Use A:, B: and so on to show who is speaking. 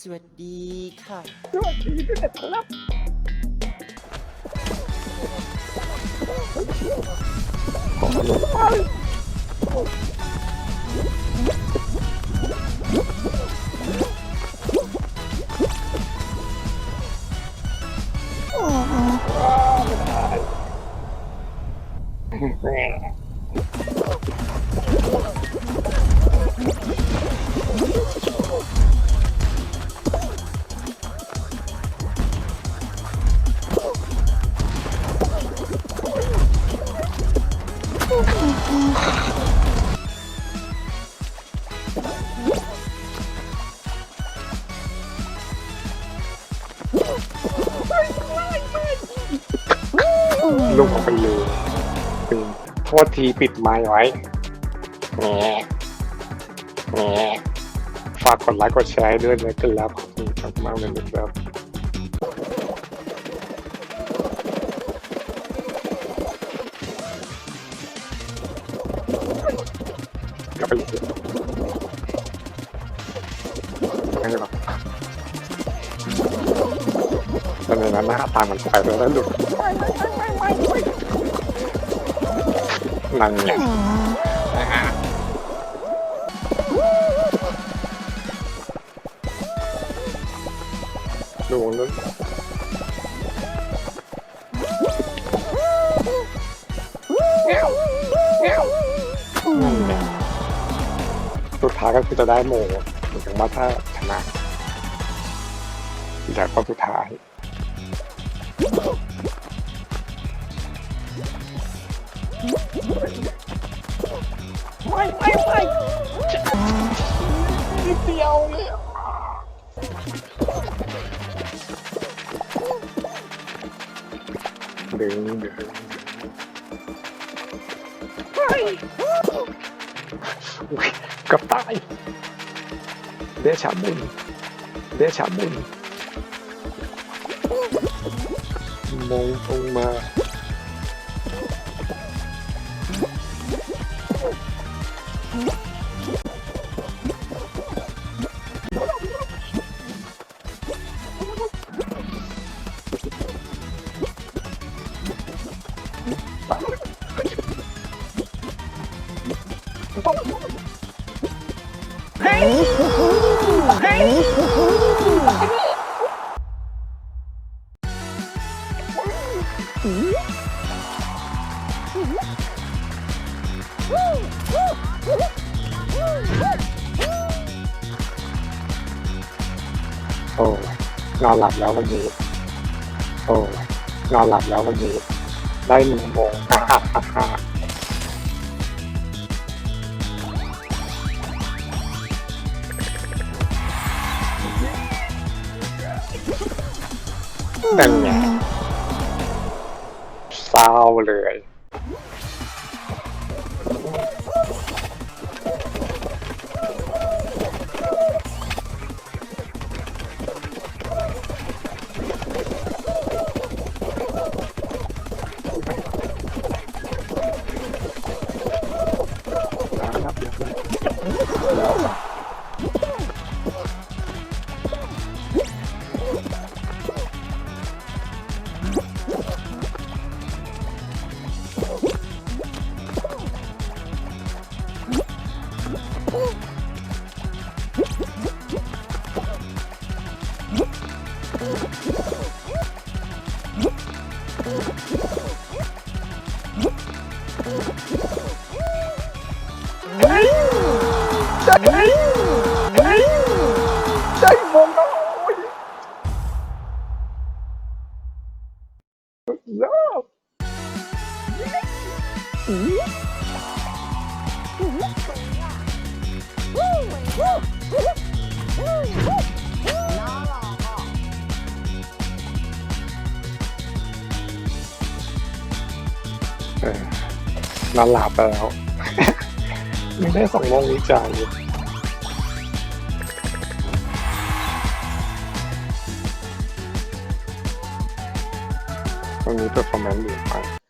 A: สวัสดีค่ะ
B: สวัสดีด้วยนะครับขอลงไปไม่ ลงออกไปเลยโทษทีปิดไม้ไว้แหมแหมฝากกดไลค์กดแชร์ให้ด้วยนะครับขอบคุณมากเลยนะครับกลับไปเลยไม่หรอกตอนนั้นหน้าตามันไปแล้วแล้วหลุด นั่งเนี่ยดูนึกนั่นเนี่ยสุดท้ายก็คือจะได้โมเหมือนกับว่าถ้าชนะอยากคนสุดท้าย นิดเดียวเลยดึงดึงอุ๊ โอ้ยนอนหลับแล้ววันนี้ โอ้ยนอนหลับแล้ววันนี้ ได้หนึ่งโมงฮ่าฮ่าฮ่า ฮ่าเป็นไงเศร้าเลย ใจใจมองน้อยยอดเออ นอนหลับไปแล้วมีได้สองโมงวิจัยตรงนี้เปอร์ฟอร์แมนซ์ดีไป